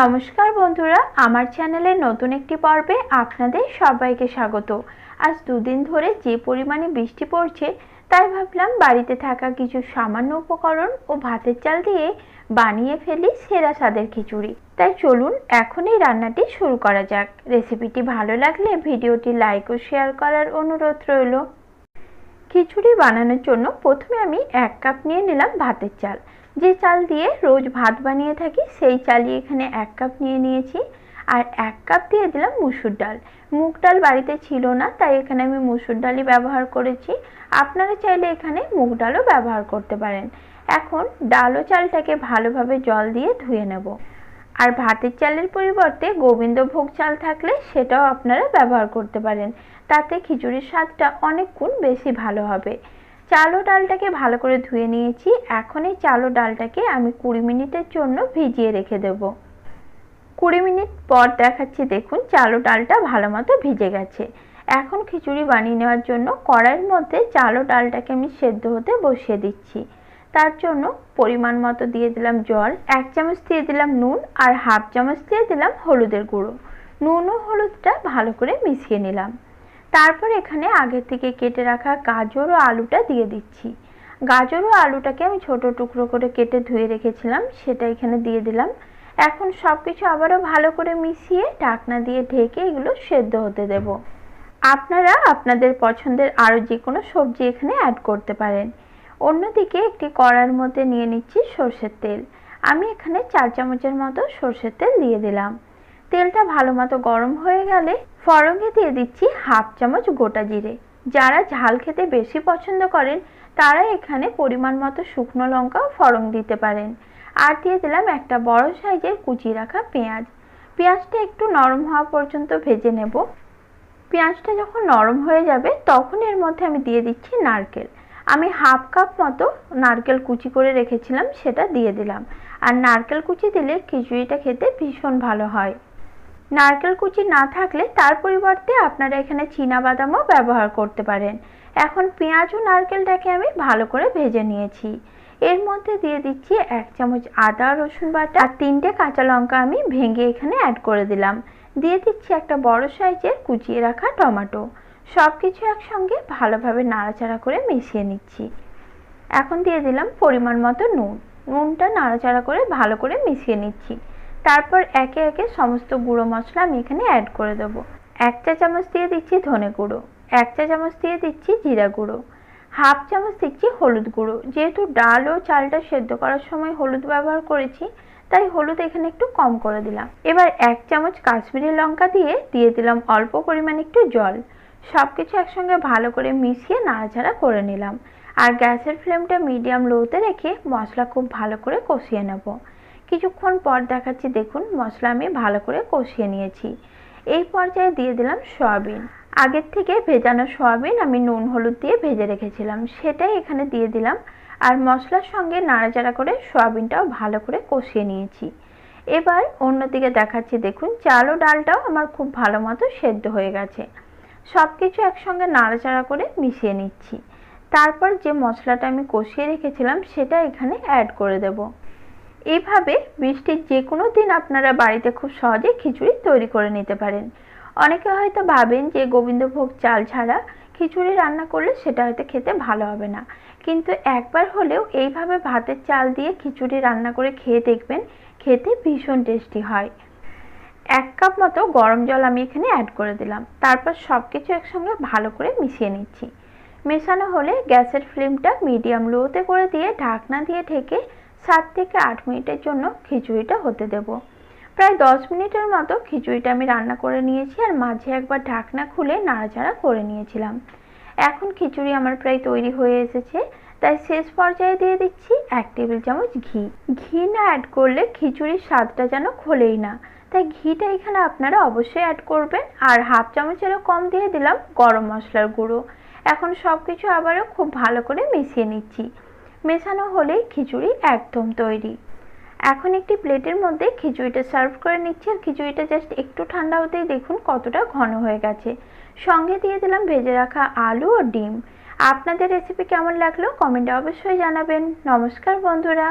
নমস্কার বন্ধুরা, আমার চ্যানেলের নতুন একটি পর্বে আপনাদের সবাইকে স্বাগত। আজ দুদিন ধরে যে পরিমাণে বৃষ্টি পড়ছে, তাই ভাবলাম বাড়িতে থাকা কিছু সামান্য উপকরণ ও ভাতের চাল দিয়ে বানিয়ে ফেলি সেরা স্বাদের খিচুড়ি। তাই চলুন এখন এই রান্নাটি শুরু করা যাক। রেসিপিটি ভালো লাগলে ভিডিওটি লাইক ও শেয়ার করার অনুরোধ রইল। খিচুড়ি বানানোর জন্য প্রথমে আমি এক কাপ নিয়ে নিলাম ভাতের চাল। যে চাল দিয়ে রোজ ভাত বানিয়ে থাকি, সেই চালই এখানে এক কাপ নিয়ে নিয়েছি। আর এক কাপ দিয়ে দিলাম মুসুর ডাল। মুগ ডাল বাড়িতে ছিল না, তাই এখানে আমি মুসুর ডালই ব্যবহার করেছি। আপনারা চাইলে এখানে মুগ ডালও ব্যবহার করতে পারেন। এখন ডাল ও চালটাকে ভালোভাবে জল দিয়ে ধুয়ে নেব। আর ভাতের চালের পরিবর্তে গোবিন্দভোগ চাল থাকলে সেটাও আপনারা ব্যবহার করতে পারেন। তাতে খিচুড়ির স্বাদটা অনেক গুণ বেশি ভালো হবে। চাল ডালটাকে ভালো করে ধুয়ে নিয়েছি। এখন এই চালো ডালটাকে আমি কুড়ি মিনিটের জন্য ভিজিয়ে রেখে দেব। কুড়ি মিনিট পর দেখাচ্ছি, দেখুন চাল ডালটা ভালো মতো ভিজে গেছে। এখন খিচুড়ি বানিয়ে নেওয়ার জন্য কড়াইয়ের মধ্যে চালো ডালটাকে আমি সেদ্ধ হতে বসিয়ে দিচ্ছি। তার জন্য পরিমাণ মতো দিয়ে দিলাম জল, এক চামচ দিয়ে দিলাম নুন আর হাফ চামচ দিয়ে দিলাম হলুদের গুঁড়ো। নুন ও হলুদটা ভালো করে মিশিয়ে নিলাম। তারপর এখানে আগে থেকে কেটে রাখা গাজর ও আলুটা দিয়ে দিচ্ছি। গাজর ও আলুটাকে আমি ছোট টুকরো করে কেটে ধুয়ে রেখেছিলাম, সেটা এখানে দিয়ে দিলাম। এখন সব কিছু আবারও ভালো করে মিশিয়ে ঢাকনা দিয়ে ঢেকে এগুলো সেদ্ধ হতে দেব। আপনারা আপনাদের পছন্দের আরও যে কোনো সবজি এখানে অ্যাড করতে পারেন। অন্যদিকে একটি কড়ার মধ্যে নিয়ে নিচ্ছি সর্ষের তেল। আমি এখানে চার চামচের মতো সর্ষের তেল দিয়ে দিলাম। তেলটা ভালো মতো গরম হয়ে গেলে ফড়ঙে দিয়ে দিচ্ছি হাফ চামচ গোটা জিরে। যারা ঝাল খেতে বেশি পছন্দ করেন, তারা এখানে পরিমাণ মতো শুকনো লঙ্কাও ফড়ং দিতে পারেন। আর দিয়ে দিলাম একটা বড় সাইজের কুচি রাখা পেঁয়াজ। পেঁয়াজটা একটু নরম হওয়া পর্যন্ত ভেজে নেব। পেঁয়াজটা যখন নরম হয়ে যাবে, তখন এর মধ্যে আমি দিয়ে দিচ্ছি নারকেল। আমি হাফ কাপ মতো নারকেল কুচি করে রেখেছিলাম, সেটা দিয়ে দিলাম। আর নারকেল কুচি দিলে খিচুড়িটা খেতে ভীষণ ভালো হয়। নারকেল কুচি না থাকলে তার পরিবর্তে আপনারা এখানে বাদামও ব্যবহার করতে পারেন। এখন পেঁয়াজ ও নারকেলটাকে আমি ভালো করে ভেজে নিয়েছি। এর মধ্যে দিয়ে দিচ্ছি এক চামচ আদা, রসুন বাটা আর তিনটে কাঁচা লঙ্কা আমি ভেঙে এখানে অ্যাড করে দিলাম। দিয়ে দিচ্ছি একটা বড় সাইজের কুচিয়ে রাখা টমেটো। সব কিছু একসঙ্গে ভালোভাবে নাড়াচাড়া করে মিশিয়ে নিচ্ছি। এখন দিয়ে দিলাম পরিমাণ মতো নুন। নুনটা নাড়াচাড়া করে ভালো করে মিশিয়ে নিচ্ছি। তারপর একে একে সমস্ত গুঁড়ো মশলা আমি এখানে অ্যাড করে দেবো। এক চা চামচ দিয়ে দিচ্ছি ধনে গুঁড়ো, এক চা চামচ দিয়ে দিচ্ছি জিরা গুঁড়ো, হাফ চামচ দিচ্ছি হলুদ গুঁড়ো। যেহেতু ডাল ও চালটা সেদ্ধ করার সময় হলুদ ব্যবহার করেছি, তাই হলুদ এখানে একটু কম করে দিলাম। এবার এক চামচ কাশ্মীরি লঙ্কা দিয়ে দিয়ে দিলাম অল্প পরিমাণ একটু জল। সব কিছু একসঙ্গে ভালো করে মিশিয়ে নাড়াচাড়া করে নিলাম। আর গ্যাসের ফ্লেমটা মিডিয়াম লোতে রেখে মশলা খুব ভালো করে কষিয়ে নেব। কিছুক্ষণ পর দেখাচ্ছি, দেখুন, মশলা আমি ভালো করে কষিয়ে নিয়েছি। এই পর্যায়ে দিয়ে দিলাম সয়াবিন। আগের থেকে ভেজানো সয়াবিন আমি নুন, হলুদ দিয়ে ভেজে রেখেছিলাম। সেটাই এখানে দিয়ে দিলাম। আর মশলার সঙ্গে নাড়াচাড়া করে সয়াবিনটাও ভালো করে কষিয়ে নিয়েছি। এবার অন্যদিকে দেখাচ্ছি, দেখুন, চাল ও ডালটাও আমার খুব ভালো মতো সেদ্ধ হয়ে গেছে। সব কিছু একসঙ্গে নাড়াচাড়া করে মিশিয়ে নিচ্ছি। তারপর যে মশলাটা আমি কষিয়ে রেখেছিলাম, সেটা এখানে অ্যাড করে দেব। এইভাবে বৃষ্টির যে কোনো দিন আপনারা বাড়িতে খুব সহজে খিচুড়ি তৈরি করে নিতে পারেন। অনেকে হয়তো ভাবেন যে গোবিন্দভোগ চাল ছাড়া খিচুড়ি রান্না করলে সেটা হয়তো খেতে ভালো হবে না। কিন্তু একবার হলেও এইভাবে ভাতের চাল দিয়ে খিচুড়ি রান্না করে খেয়ে দেখবেন, খেতে ভীষণ টেস্টি হয়। এক কাপ মতো গরম জল আমি এখানে অ্যাড করে দিলাম। তারপর সব কিছু একসঙ্গে ভালো করে মিশিয়ে নিচ্ছি। মেশানো হলে গ্যাসের ফ্লেমটা মিডিয়াম লোতে করে দিয়ে ঢাকনা দিয়ে ঢেকে সাত থেকে আট মিনিটের জন্য খিচুড়িটা হতে দেব। প্রায় দশ মিনিটের মতো খিচুড়িটা আমি রান্না করে নিয়েছি আর মাঝে একবার ঢাকনা খুলে নাড়াচাড়া করে নিয়েছিলাম। এখন খিচুড়ি আমার প্রায় তৈরি হয়ে এসেছে, তাই শেষ পর্যায়ে দিয়ে দিচ্ছি এক টেবিল চামচ ঘি। ঘি না অ্যাড করলে খিচুড়ির স্বাদটা যেন খোলেই না। তাই ঘিটা এখানে আপনারা অবশ্যই অ্যাড করবেন আর হাফ চামচেরও কম দিয়ে দিলাম গরম মশলার গুঁড়ো। এখন সব কিছু আবারও খুব ভালো করে মিশিয়ে নিচ্ছি। মেশানো হলেই খিচুড়ি একদম তৈরি। এখন একটি প্লেটের মধ্যে খিচুড়িটা সার্ভ করে নিচ্ছি আর খিচুড়িটা জাস্ট একটু ঠান্ডা হতেই দেখুন কতটা ঘন হয়ে গেছে। সঙ্গে দিয়ে দিলাম ভেজে রাখা আলু ও ডিম। আপনাদের রেসিপি কেমন লাগল কমেন্টে অবশ্যই জানাবেন। নমস্কার বন্ধুরা।